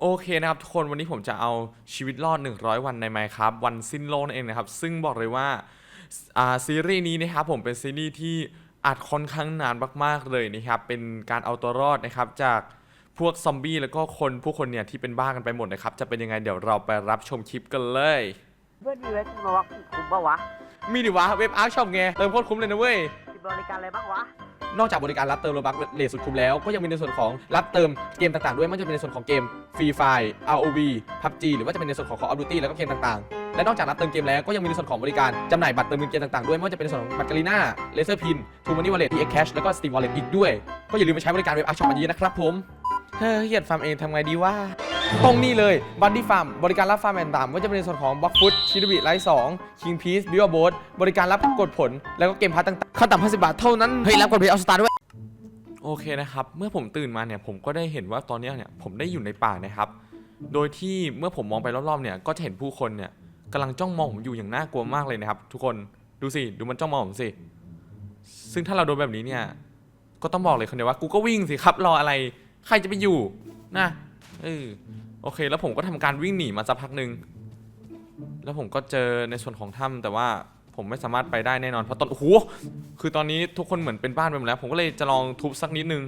โอเคนะครับทุกคนวันนี้ผมจะเอาชีวิตรอด 100 วันในไมครับวันสิ้นโลกนั่นเองนะครับ ซึ่งบอกเลยว่าอ่าซีรีส์นี้นะครับผมเป็นซีรีส์ที่อัดค่อนข้างนานมากๆเลยนะครับ เป็นการเอาตัวรอดนะครับจากพวกซอมบี้แล้วก็คนผู้คนเนี่ยที่เป็นบ้ากันไปหมดนะครับ จะเป็นยังไงเดี๋ยวเราไปรับชมคลิปกันเลย เพื่อนมีเว็บมาวักคุ้มปะวะ มีดิวะเว็บอาร์ชอปไงเติมโคตรคุ้มเลยนะเว้ยมี บริการอะไรบ้างวะ นอกจากบริการรับเติมโลบักเลทสุดคุ้มแล้ว ก็ยังมีในส่วนของรับเติมเกมต่างๆ ด้วยไม่ว่าจะเป็นในส่วนของเกม Free Fire ROV PUBG หรือว่าจะเป็นในส่วนของ Call of Duty แล้วก็เกมต่างๆ และนอกจากรับเติมเกมแล้วก็ยังมีในส่วนของบริการจำหน่ายบัตรเติมเงินเกมต่างๆ ด้วยไม่ว่าจะเป็นในส่วนของบัตรกาลีน่าเลเซอร์พินทูมันนี่วอลเล็ต PX Cash แล้วก็ Steam Wallet อีกด้วย ก็อย่าลืมไปใช้บริการเว็บอาร์ช็อปมาเยอะนะครับผมเฮ้ยเฮียดฟาร์มเองทำไงดีวะ ตรงนี้เลยบันดี้ฟาร์มบริการรับฟาร์มแอนด์ต่างๆไม่ว่าจะเป็นในส่วนของบล็อกฟุตชิดบิไลท์สองคิงพีซบิวโบสบริการรับกดผล แล้วก็เกมพาร์ตต่างๆขั้นต่ำ50บาทเท่านั้น เฮ้ย รับกดเพย์เอาสตาร์ด้วย โอเคนะครับ เมื่อผมตื่นมาเนี่ยผมก็ได้เห็นว่าตอนเนี้ยเนี่ยผมได้อยู่ในป่านะครับ โดยที่เมื่อผมมองไปรอบๆเนี่ยก็จะเห็นผู้คนเนี่ยกำลังจ้องมองผมอยู่อย่างน่ากลัวมากเลยนะครับ ทุกคนดูสิดูมันจ้องมองผมสิ ซึ่งถ้าเราโดนแบบนี้เนี่ยก็ต้องบอกเลยคนเดียวว่ากูก็วิ่งสิครับรออะไร ใครจะไปอยู่นะ เออโอเค แล้วผมก็ทำการวิ่งหนีมาสักพักหนึ่งแล้วผมก็เจอในส่วนของถ้ำแต่ว่าผมไม่สามารถไปได้แน่นอนเพราะตอนโอ้โหคือตอนนี้ทุกคนเหมือนเป็นบ้านไปหมดแล้ว ผมก็เลยจะลองทุบสักนิดนึง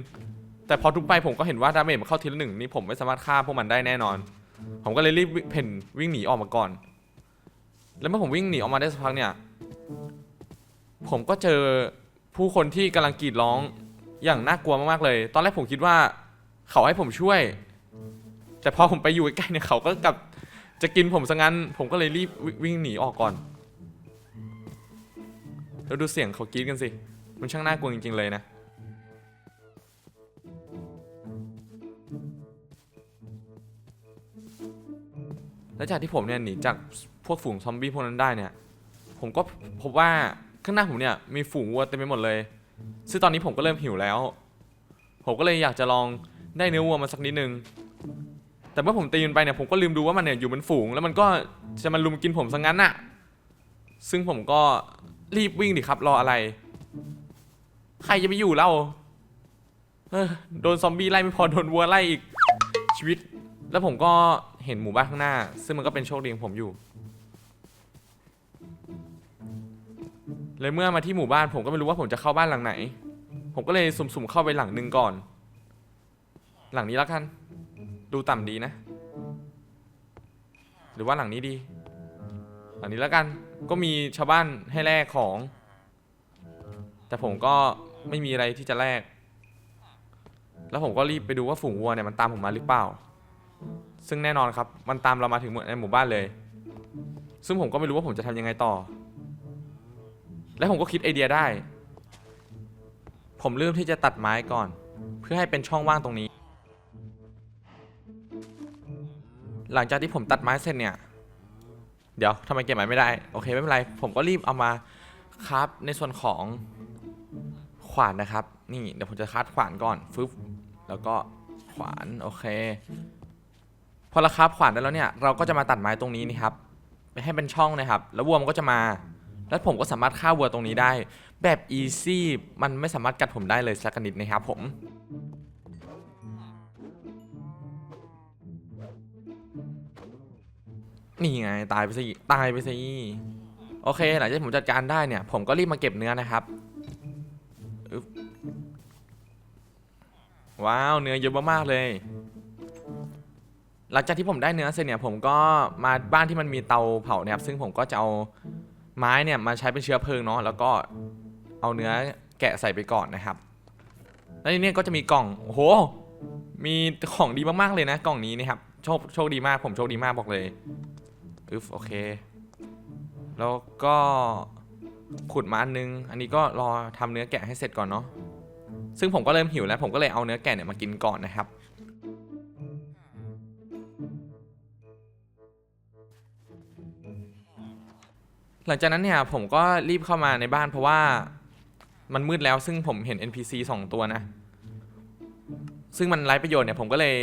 แต่พอทุบไปผมก็เห็นว่าดาเมจมันเข้าทีละหนึ่งนี่ผมไม่สามารถฆ่าพวกมันได้แน่นอน ผมก็เลยรีบเพ่นวิ่งหนีออกมาก่อน แล้วเมื่อผมวิ่งหนีออกมาได้สักพักเนี่ย ผมก็เจอผู้คนที่กำลังกรีดร้องอย่างน่ากลัวมากๆเลย ตอนแรกผมคิดว่าเขาให้ผมช่วย แต่พอผมไปอยู่ใกล้ๆเนี่ยเขาก็กลับจะกินผมซะงั้น ผมก็เลยรีบวิ่งหนีออกก่อน แล้วดูเสียงเขากรีดกันสิ มันช่างน่ากลัวจริงๆเลยนะแล้วจากที่ผมเนี่ยหนีจากพวกฝูงซอมบี้พวกนั้นได้เนี่ย ผมก็พบว่าข้างหน้าผมเนี่ยมีฝูงวัวเต็มไปหมดเลย ซึ่งตอนนี้ผมก็เริ่มหิวแล้ว ผมก็เลยอยากจะลองได้เนื้อวัวมาสักนิดนึง แต่เมื่อผมตีมันไปเนี่ยผมก็ลืมดูว่ามันเนี่ยอยู่บนฝูง แล้วมันก็จะมาลุมกินผมซะงั้นน่ะ ซึ่งผมก็รีบวิ่งดิครับรออะไร ใครจะไปอยู่เล่าเออโดนซอมบี้ไล่ไม่พอโดนวัวไล่อีกชีวิต แล้วผมก็เห็นหมู่บ้านข้างหน้า ซึ่งมันก็เป็นโชคดีของผมอยู่เลยเมื่อมาที่หมู่บ้านผมก็ไม่รู้ว่าผมจะเข้าบ้านหลังไหน ผมก็เลยสุ่มๆเข้าไปหลังหนึ่งก่อน หลังนี้แล้วกัน ดูต่ำดีนะ หรือว่าหลังนี้ดี หลังนี้แล้วกัน ก็มีชาวบ้านให้แลกของ แต่ผมก็ไม่มีอะไรที่จะแลก แล้วผมก็รีบไปดูว่าฝูงวัวเนี่ยมันตามผมมาหรือเปล่า ซึ่งแน่นอนครับ มันตามเรามาถึงในหมู่บ้านเลย ซึ่งผมก็ไม่รู้ว่าผมจะทำยังไงต่อ และผมก็คิดไอเดียได้ ผมเริ่มที่จะตัดไม้ก่อน เพื่อให้เป็นช่องว่างตรงนี้ หลังจากที่ผมตัดไม้เสร็จเนี่ย เดี๋ยวทำไมเก็บไม้ไม่ได้ โอเคไม่เป็นไร ผมก็รีบเอามาครับในส่วนของขวานนะครับ นี่เดี๋ยวผมจะคัดขวานก่อนฟึบแล้วก็ขวานโอเค พอเราครับขวานได้แล้วเนี่ย เราก็จะมาตัดไม้ตรงนี้นี่ครับให้เป็นช่องนะครับ แล้ววัวมันก็จะมา แล้วผมก็สามารถฆ่าวัวตรงนี้ได้ แบบอีซี่มันไม่สามารถกัดผมได้เลยสักนิดนะครับผม นี่ไงตายไปสิตายไปสิโอเคหลังจากผมจัดการได้เนี่ย ผมก็รีบมาเก็บเนื้อนะครับว้าวเนื้อเยอะมากๆเลย หลังจากที่ผมได้เนื้อเสร็จเนี่ยผมก็มาบ้านที่มันมีเตาเผาเนี่ยครับซึ่งผมก็จะเอาไม้เนี่ยมาใช้เป็นเชื้อเพลิงเนาะแล้วก็เอาเนื้อแกะใส่ไปก่อนนะครับ แล้วทีนี้ก็จะมีกล่องโอ้โห มีของดีมากๆเลยนะ กล่องนี้นะครับโชคโชคดีมากผมโชคดีมากบอกเลย อึฟโอเค แล้วก็ขุดมาอันนึง อันนี้ก็รอทำเนื้อแกะให้เสร็จก่อนเนาะ ซึ่งผมก็เริ่มหิวแล้ว ผมก็เลยเอาเนื้อแกะเนี่ยมากินก่อนนะครับ หลังจากนั้นเนี่ยผมก็รีบเข้ามาในบ้านเพราะว่ามันมืดแล้วซึ่งผมเห็น NPC 2 ตัวนะ ซึ่งมันไร้ประโยชน์เนี่ยผมก็เลย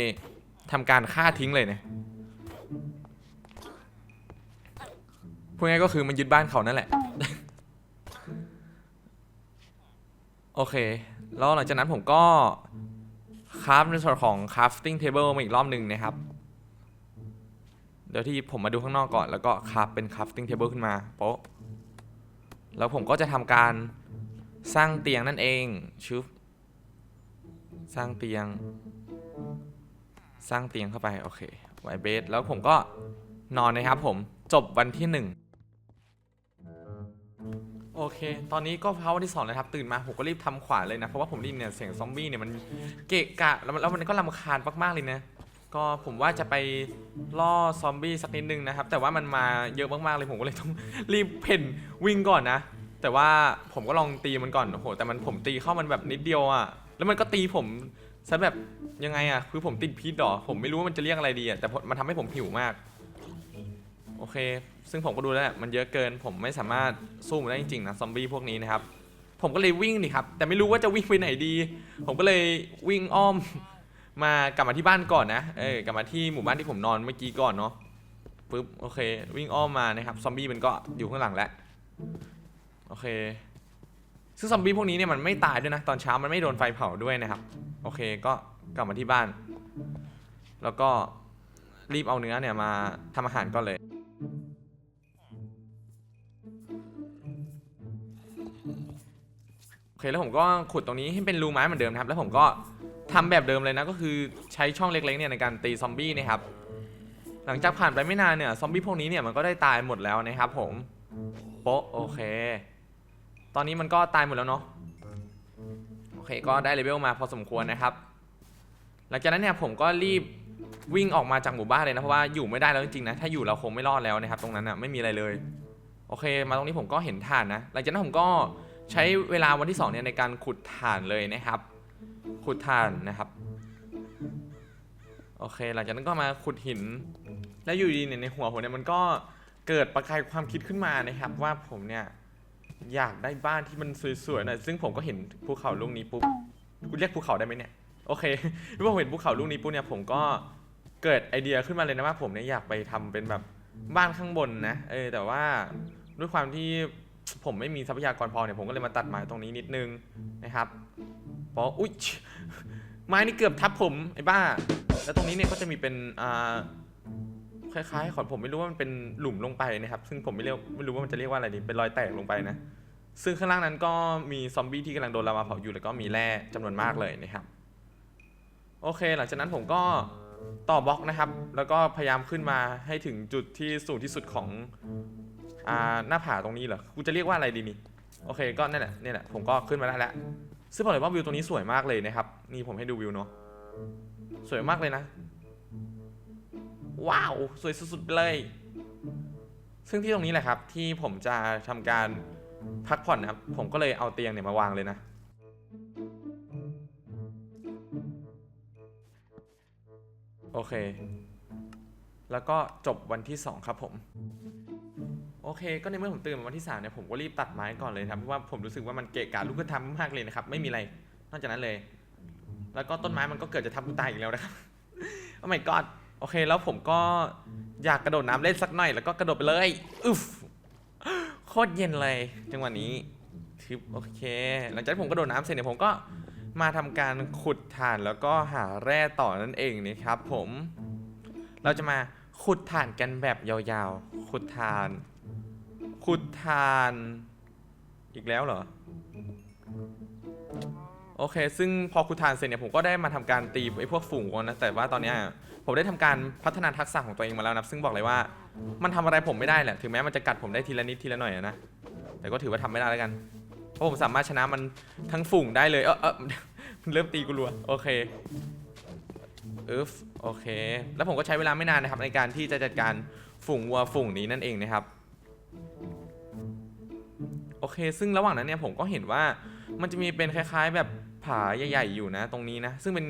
ทำการฆ่าทิ้งเลยเนี่ย พูดง่ายก็คือมันยึดบ้านเขานั่นแหละ โอเค แล้วหลังจากนั้นผมก็คราฟในส่วนของ crafting table มาอีกรอบหนึ่งนะครับ เดี๋ยวที่ผมมาดูข้างนอกก่อน แล้วก็คราฟเป็นคราฟติ้งเทเบิลขึ้นมาโป๊ะแล้วผมก็จะทำการสร้างเตียงนั่นเองชึบสร้างเตียง สร้างเตียงเข้าไป โอเค ไวเบสแล้วผมก็นอนนะครับผมจบวันที่หนึ่ง โอเค ตอนนี้ก็เช้าวันที่สองแล้วครับ ตื่นมาผมก็รีบทำขวานเลยนะ เพราะว่าผมได้ยินเนี่ยเสียงซอมบี้เนี่ยมันเกะกะแล้วมันแล้วมันก็รำคาญมากๆเลยนะ ก็ผมว่าจะไปล่อซอมบี้สักนิดนึงนะครับ แต่ว่ามันมาเยอะมากๆเลยผมก็เลยต้อง รีบเพ่นวิ่งก่อนนะ แต่ว่าผมก็ลองตีมันก่อนโอ้โหแต่มันผมตีเข้ามันแบบนิดเดียวอะแล้วมันก็ตีผมซะแบบยังไงอะคือผมติดพิษหรอผมไม่รู้ว่ามันจะเรียกอะไรดีอะแต่มันทำให้ผมหิวมาก โอเค ซึ่งผมก็ดูแล้วแหละมันเยอะเกิน ผมไม่สามารถสู้มันได้จริงๆนะซอมบี้พวกนี้นะครับ ผมก็เลยวิ่งดิครับ แต่ไม่รู้ว่าจะวิ่งไปไหนดี ผมก็เลยวิ่งอ้อม มากลับมาที่บ้านก่อนนะ เออกลับมาที่หมู่บ้านที่ผมนอนเมื่อกี้ก่อนเนาะ ปึ๊บ โอเค วิ่งอ้อมมานะครับ ซอมบี้มันก็อยู่ข้างหลังแล้ว โอเค ซึ่งซอมบี้พวกนี้เนี่ยมันไม่ตายด้วยนะ ตอนเช้ามันไม่โดนไฟเผาด้วยนะครับ โอเค ก็กลับมาที่บ้าน แล้วก็รีบเอาเนื้อเนี่ยมาทำอาหารก่อนเลย อเคแล้วผมก็ขุดตรงนี้ให้เป็นรูไม้เหมือนเดิมนะครับแล้วผมก็ทำแบบเดิมเลยนะก็คือใช้ช่องเล็กๆเนี่ยในการตีซอมบี้นะครับหลังจากผ่านไปไม่นานเนี่ยซอมบี้พวกนี้เนี่ยมันก็ได้ตายหมดแล้วนะครับผมโป๊ะโอเค ตอนนี้มันก็ตายหมดแล้วเนาะโอเคก็ได้เลเวลมาพอสมควรนะครับ หลังจากนั้นเนี่ยผมก็รีบวิ่งออกมาจากหมู่บ้านเลยนะเพราะว่าอยู่ไม่ได้แล้วจริงๆนะถ้าอยู่เราคงไม่รอดแล้วนะครับ ตรงนั้นอะไม่มีอะไรเลย โอเค มาตรงนี้ผมก็เห็นถ่านนะ หลังจากนั้นผมก็ ใช้เวลาวันที่สองเนี่ยในการขุดถ่านเลยนะครับ ขุดถ่านนะครับโอเค หลังจากนั้นก็มาขุดหิน แล้วอยู่ดีเนี่ยในหัวผมเนี่ยมันก็เกิดประกายความคิดขึ้นมานะครับ ว่าผมเนี่ยอยากได้บ้านที่มันสวยๆหน่อยซึ่งผมก็เห็นภูเขาลูกนี้ปุ๊บคุณเรียกภูเขาได้ไหมเนี่ยโอเคเมื่อผมเห็นภูเขาลูกนี้ปุ๊บเนี่ยผมก็เกิดไอเดียขึ้นมาเลยนะว่าผมเนี่ยอยากไปทำเป็นแบบบ้านข้างบนนะเออแต่ว่าด้วยความที่ ผมไม่มีทรัพยากรพอเนี่ยผมก็เลยมาตัดไม้ตรงนี้นิดนึงนะครับเพราะอุ๊ยไม้นี่เกือบทับผมไอ้บ้า แล้วตรงนี้เนี่ยก็จะมีเป็นอ่าคล้ายๆขอนผมไม่รู้ว่ามันเป็นหลุมลงไปนะครับ ซึ่งผมไม่เรียกไม่รู้ว่ามันจะเรียกว่าอะไรดีเป็นรอยแตกลงไปนะ ซึ่งข้างล่างนั้นก็มีซอมบี้ที่กำลังโดนลาวาเผาอยู่แล้วก็มีแร่จำนวนมากเลยนะครับ โอเค หลังจากนั้นผมก็ต่อบล็อกนะครับ แล้วก็พยายามขึ้นมาให้ถึงจุดที่สูงที่สุดของ อ่าหน้าผาตรงนี้เหรอกูจะเรียกว่าอะไรดีนี่โอเคก็นั่นแหละนี่แหละผมก็ขึ้นมาได้แล้วซึ่งบอกเลยว่าวิวตรงนี้สวยมากเลยนะครับนี่ผมให้ดูวิวเนาะสวยมากเลยนะ ว้าว สวยสุดๆไปเลย ซึ่งที่ตรงนี้แหละครับ ที่ผมจะทำการพักผ่อนนะครับ ผมก็เลยเอาเตียงเนี่ยมาวางเลยนะโอเค แล้วก็จบวันที่ 2 ครับผม โอเค ก็ในเมื่อผมตื่นมาวันที่3เนี่ยผมก็รีบตัดไม้ก่อนเลยนะครับเพราะว่าผมรู้สึกว่ามันเกะกะลูกกระทำมากเลยนะครับ ไม่มีอะไร นอกจากนั้นเลย แล้วก็ต้นไม้มันก็เกิดจะทับกูตายอีกแล้วนะครับโอ้ my god โอเค แล้วผมก็อยากกระโดดน้ำเล่นสักหน่อย แล้วก็กระโดดไปเลยอึฟโคตรเย็นเลย จังหวะนี้ทึบโอเค หลังจากที่ผมกระโดดน้ำเสร็จเนี่ยผมก็มาทำการขุดถ่านแล้วก็หาแร่ต่อนั่นเองนะครับผม เราจะมาขุดถ่านกันแบบยาวๆ ขุดถ่าน ขุดถ่าน อีกแล้วเหรอ โอเค ซึ่งพอขุดถ่านเสร็จเนี่ยผมก็ได้มาทำการตีไอ้พวกฝูงก่อนนะ แต่ว่าตอนเนี้ยผมได้ทำการพัฒนาทักษะของตัวเองมาแล้วนะ ซึ่งบอกเลยว่า มันทำอะไรผมไม่ได้แหละ ถึงแม้มันจะกัดผมได้ทีละนิดทีละหน่อยนะ แต่ก็ถือว่าทำไม่ได้แล้วกัน เพราะผมสามารถชนะมันทั้งฝูงได้เลย เออเออมันเริ่มตีกูรัว โอเคอึฟโอเค แล้วผมก็ใช้เวลาไม่นานนะครับในการที่จะจัดการฝูงวัวฝูงนี้นั่นเองนะครับ อเค ซึ่งระหว่างนั้นเนี่ยผมก็เห็นว่ามันจะมีเป็นคล้าย ๆ แบบผาใหญ่ ๆ อยู่นะ ตรงนี้นะ ซึ่งเป็น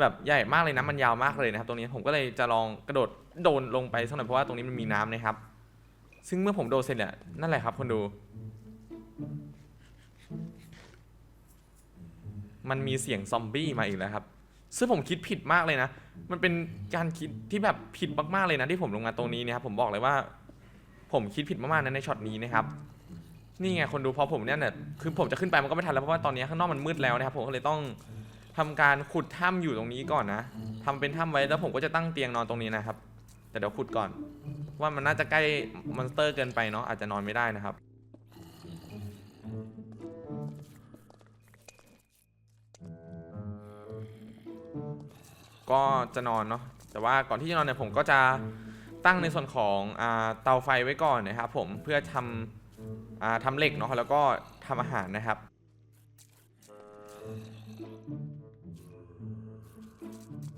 แบบใหญ่มากเลยนะมันยาวมากเลยนะครับ ตรงนี้ผมก็เลยจะลองกระโดดโดนลงไปสักหน่อยเพราะว่าตรงนี้มันมีน้ำนะครับ ซึ่งเมื่อผมโดนเสร็จเนี่ยนั่นแหละครับคนดู มันมีเสียงซอมบี้มาอีกแล้วครับ ซึ่งผมคิดผิดมากเลยนะ มันเป็นการคิดที่แบบผิดมากๆเลยนะที่ผมลงมาตรงนี้นะครับผมบอกเลยว่า ผมคิดผิดมากๆนะในช็อตนี้นะครับ นี่ไงคนดูพอผมเนี่ยเนี่ยคือผมจะขึ้นไปมันก็ไม่ทันแล้วเพราะว่าตอนนี้ข้างนอกมันมืดแล้วนะครับผมก็เลยต้องทำการขุดถ้ำอยู่ตรงนี้ก่อนนะทำเป็นถ้ำไว้แล้วผมก็จะตั้งเตียงนอนตรงนี้นะครับ แต่เดี๋ยวขุดก่อน ว่ามันน่าจะใกล้มอนสเตอร์เกินไปเนาะอาจจะนอนไม่ได้นะครับก็จะนอนเนาะแต่ว่าก่อนที่จะนอนเนี่ยผมก็จะตั้งในส่วนของอเตาไฟไว้ก่อนนะครับผมเพื่อทำ อ่าทำเหล็กเนาะแล้วก็ทำอาหารนะครับ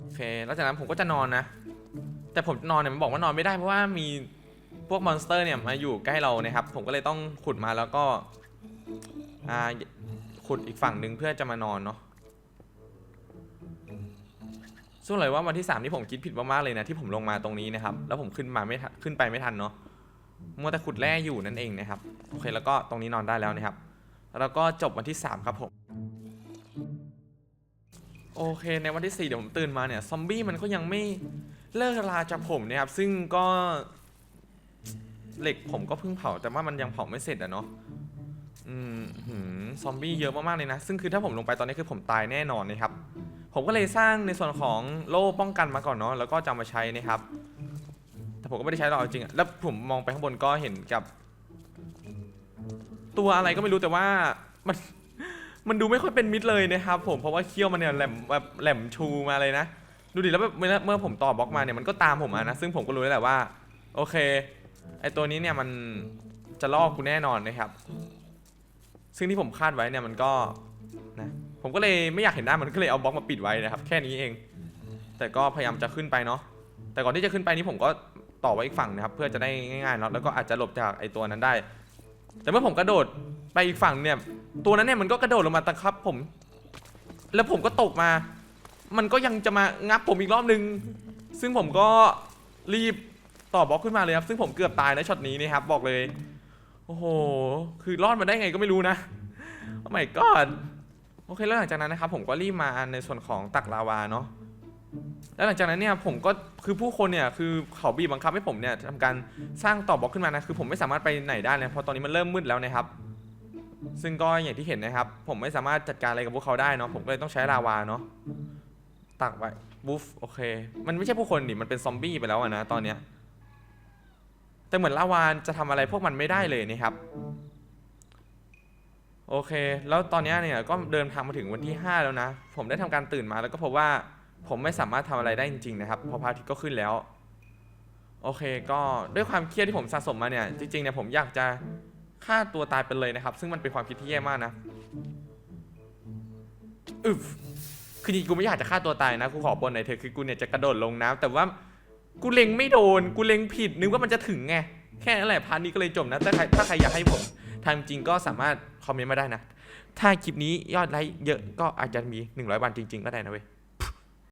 โอเคแล้วจากนั้นผมก็จะนอนนะ แต่ผมนอนเนี่ยมันบอกว่านอนไม่ได้เพราะว่ามีพวกมอนสเตอร์เนี่ยมาอยู่ใกล้เรานะครับ ผมก็เลยต้องขุดมาแล้วก็อ่าขุดอีกฝั่งหนึ่งเพื่อจะมานอนเนาะซึ่งเลยว่าวันที่สามที่ผมคิดผิดมากๆเลยนะที่ผมลงมาตรงนี้นะครับ แล้วผมขึ้นมาไม่ขึ้นไปไม่ทันเนาะ มัวแต่ขุดแร่อยู่นั่นเองนะครับ โอเคแล้วก็ตรงนี้นอนได้แล้วนะครับ แล้วก็จบวันที่สามครับผม โอเคในวันที่ 4 เดี๋ยวผมตื่นมาเนี่ย ซอมบี้มันก็ยังไม่เลิกลาจากผมนี่ยครับ ซึ่งก็เหล็กผมก็เพิ่งเผาแต่ว่ามันยังเผาไม่เสร็จอะเนาะอืมหืมซอมบี้เยอะมากๆเลยนะ ซึ่งคือถ้าผมลงไปตอนนี้คือผมตายแน่นอนนะครับ ผมก็เลยสร้างในส่วนของโล่ป้องกันมาก่อนเนาะแล้วก็จะมาใช้นะครับ แต่ผมก็ไม่ได้ใช้หรอกเอาจริงอะแล้วผมมองไปข้างบนก็เห็นกับ ตัวอะไรก็ไม่รู้แต่ว่ามันมันดูไม่ค่อยเป็นมิตรเลยนะครับผมเพราะว่าเขี้ยวมันเนี่ยแหลมแบบแหลมชูมาเลยนะ ดูดิแล้วแบบเมื่อเมื่อผมต่อบล็อกมาเนี่ยมันก็ตามผมมานะ ซึ่งผมก็รู้แล้วแหละว่า โอเคไอตัวนี้เนี่ยมันจะลอกกูแน่นอนนะครับ ซึ่งที่ผมคาดไว้เนี่ยมันก็นะผมก็เลยไม่อยากเห็นหน้ามันก็เลยเอาบล็อกมาปิดไว้นะครับ แค่นี้เอง แต่ก็พยายามจะขึ้นไปเนาะแต่ก่อนที่จะขึ้นไปนี่ผมก็ ต่อไว้อีกฝั่งนะครับเพื่อจะได้ง่ายๆเนาะแล้วก็อาจจะหลบจากไอตัวนั้นได้ แต่เมื่อผมกระโดดไปอีกฝั่งเนี่ย ตัวนั้นเนี่ยมันก็กระโดดลงมาตะครับผม แล้วผมก็ตกมา มันก็ยังจะมางับผมอีกรอบนึง ซึ่งผมก็รีบต่อบล็อกขึ้นมาเลยครับซึ่งผมเกือบตายนะช็อตนี้นี่ครับบอกเลย โอ้โห คือรอดมาได้ไงก็ไม่รู้นะโอ้ my god โอเคแล้วหลังจากนั้นนะครับผมก็รีบมาในส่วนของตักลาวาเนาะ แล้วหลังจากนั้นเนี่ยผมก็คือผู้คนเนี่ยคือเขาบีบบังคับให้ผมเนี่ยทำการสร้างต่อบล็อกขึ้นมานะคือผมไม่สามารถไปไหนได้เลยเพราะตอนนี้มันเริ่มมืดแล้วนะครับ ซึ่งก็อย่างที่เห็นนะครับ ผมไม่สามารถจัดการอะไรกับพวกเขาได้เนาะผมก็เลยต้องใช้ลาวาเนาะตักไว้บูฟโอเค มันไม่ใช่ผู้คนนี่มันเป็นซอมบี้ไปแล้วนะตอนเนี้ยแต่เหมือนลาวานจะทำอะไรพวกมันไม่ได้เลยนะครับ โอเค แล้วตอนนี้เนี่ยก็เดินทางมาถึงวันที่ 5 แล้วนะ ผมได้ทำการตื่นมาแล้วก็พบว่า ผมไม่สามารถทำอะไรได้จริงๆนะครับเพราะพระอาทิตย์ก็ขึ้นแล้ว โอเค ก็ด้วยความเครียดที่ผมสะสมมาเนี่ย จริงๆเนี่ยผมอยากจะฆ่าตัวตายไปเลยนะครับ ซึ่งมันเป็นความคิดที่แย่มากนะอึฟคือจริงๆกูไม่อยากจะฆ่าตัวตายนะกูขอบนหน่อยเถอคือกูเนี่ยจะกระโดดลงน้ำแต่ว่ากูเล็งไม่โดน กูเล็งผิดนึกว่ามันจะถึงไงแค่นั้นแหละพาร์ทนี้ก็เลยจบนะแต่ใครถ้าใครอยากให้ผมทำจริงก็สามารถคอมเมนต์มาได้นะ ถ้าคลิปนี้ยอดไลค์เยอะก็อาจจะมี 100 วันจริง ๆ ก็ได้นะเว้ย